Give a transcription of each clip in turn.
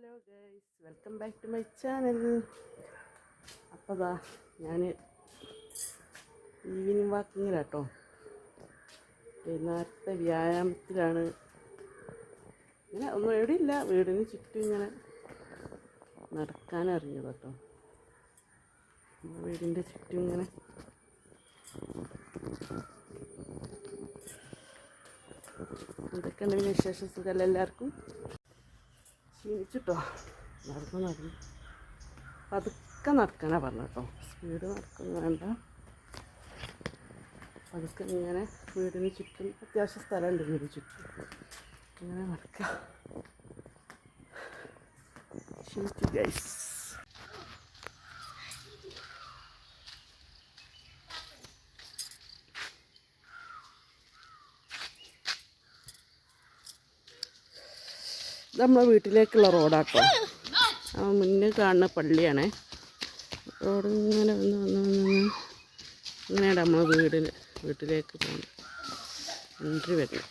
Hello guys welcome back to my channel അപ്പോൾ ദാ ഞാൻ ഈവനിങ് വാക്കിങ്ങിലാട്ടോ വൈകുന്നേരത്തെ വ്യായാമത്തിലാണ്. ഇങ്ങനെ ഒന്നും എവിടെയില്ല. വീടിന് ചുറ്റും ഇങ്ങനെ നടക്കാനറിഞ്ഞത് കേട്ടോ വീടിന്റെ ചുറ്റും ഇങ്ങനെ. ഇതൊക്കെ ഉണ്ടെങ്കിൽ വിശേഷ? സുഖമല്ല എല്ലാവർക്കും? ക്ഷീണിച്ചിട്ടോ നടന്നു നടന്നു? പതുക്കെ നടക്കാനാ പറഞ്ഞു കേട്ടോ. സ്പീഡ് നടക്കുന്ന വേണ്ട. പതുക്കെ ഇങ്ങനെ വീടിന് ചുറ്റും അത്യാവശ്യം സ്ഥലമുണ്ട് വീടിന് ചുറ്റും. ഇങ്ങനെ നടക്കാം. ക്ഷീണിച്ചു ഗൈസ് നമ്മളെ വീട്ടിലേക്കുള്ള റോഡാട്ടോ. ആ മുന്നിൽ കാണുന്ന പള്ളിയാണേ. റോഡ് ഇങ്ങനെ വന്ന് വന്ന് വന്ന് ഇങ്ങനെയാണ് നമ്മളെ വീടിന് വീട്ടിലേക്ക് പോകുന്നത് എൻട്രി വരുന്നത്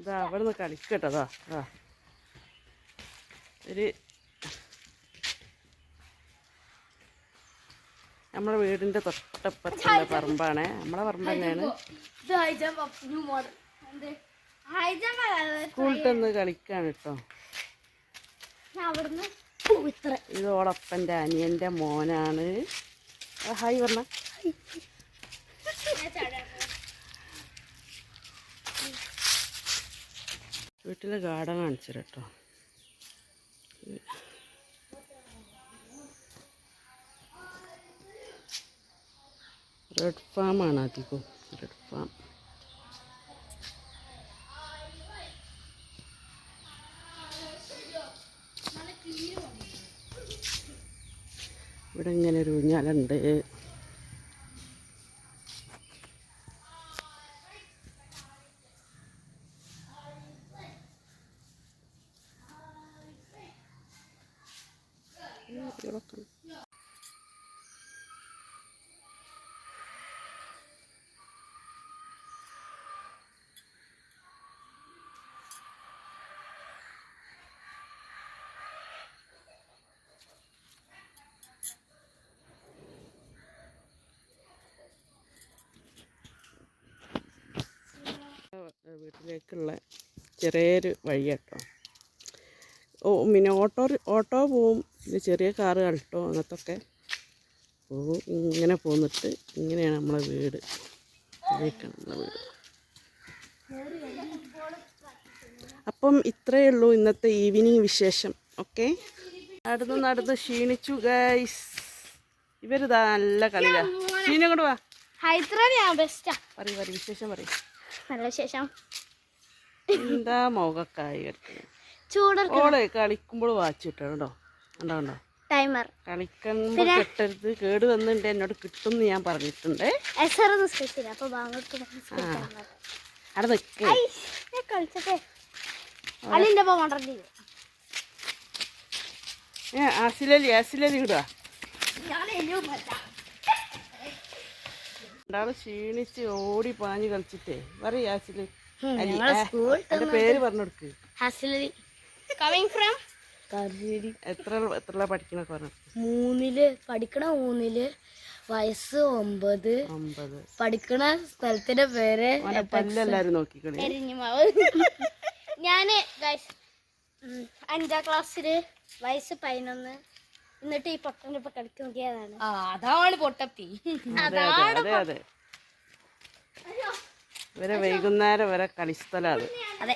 ഇതാ അവിടെ നിന്ന് കളിക്കട്ടതാ ആ ഒരു നമ്മളെ വീടിന്റെ തൊട്ടപ്പുറത്തുള്ള പറമ്പാണ്. നമ്മളെ പറമ്പ് തന്നെയാണ്. സ്കൂളിട്ടൊന്ന് കളിക്കാണ് കേട്ടോ ഇതോടൊപ്പന്റെ അനിയന്റെ ഇത്ര ഇത് ഓളപ്പന്റെ അനിയന്റെ മോനാണ് ഹായ് പറഞ്ഞ വീട്ടിലെ ഗാർഡൻ കാണിച്ചു കേട്ടോ റെഡ് ഫാം ആണ് അധികവും റെഡ് ഫാം ഇവിടെ ഇങ്ങനെ ഒരു ഊഞ്ഞാലുണ്ട്. വീട്ടിലേക്കുള്ള ചെറിയൊരു വഴി കേട്ടോ ഓ പിന്നെ ഓട്ടോ ഓട്ടോ പോവും. പിന്നെ ചെറിയ കാറ് അൾട്ടോ അങ്ങനത്തൊക്കെ. പോവും ഇങ്ങനെ പോന്നിട്ട് ഇങ്ങനെയാണ് നമ്മളെ വീട്. ഇതിലേക്കാണ് നമ്മളെ വീട്. അപ്പം ഇത്രയേ ഉള്ളൂ ഇന്നത്തെ ഈവനിങ് വിശേഷം. ഓക്കെ? നടന്ന് നടന്ന് ക്ഷീണിച്ചു ഗൈസ് ഇവരിതാ നല്ല കളിയാ. ക്ഷീണം കൊണ്ട് വാ. ഹൈദരാബാദ് ഞാൻ ബെസ്റ്റാ പറയൂ പറയൂ വിശേഷം പറയൂ. നല്ല വിശേഷം. എന്താ മുഖക്കായി ഓൾ കളിക്കുമ്പോൾ വാച്ച് കിട്ടണം കേട്ടോ. കണ്ടോ ടൈമർ. കളിക്കുമ്പോൾ കിട്ടരുത്. കേട് വന്നിട്ടുണ്ട്. എന്നോട് കിട്ടും ഞാൻ പറഞ്ഞിട്ടുണ്ട്. അവിടെ നിൽക്കേ ഏ ആസിലലി ആസിലലി രണ്ടാൾ ക്ഷീണിച്ച് ഓടി പാഞ്ഞ് കളിച്ചിട്ടേ. പറയ് ആസിൽ. എന്റെ പേര് പറഞ്ഞു കൊടുക്ക് ഹസിലി കമ്മിങ് ഫ്രം എത്ര എത്ര പഠിക്കണൊക്കെ പറഞ്ഞു മൂന്നിൽ പഠിക്കണ മൂന്നിൽ വയസ്സ് ഒമ്പത്. ഒമ്പത്. പഠിക്കണ സ്ഥലത്തിന്റെ പേര് പല്ലെല്ലാരും നോക്കിക്കളി. ഞാൻ അഞ്ചാം ക്ലാസ്സിൽ വയസ്സ് പതിനൊന്ന്. എന്നിട്ട് ഈ പൊട്ടന്റെ ഇപ്പൊ കളിക്ക് നോക്കിയതാണ്. അതാണ് പൊട്ടപ്പി അതാണ് അതെ അതെ അതെ. ഇവരെ വൈകുന്നേരം വരെ കളിസ്ഥലാണ് അത്.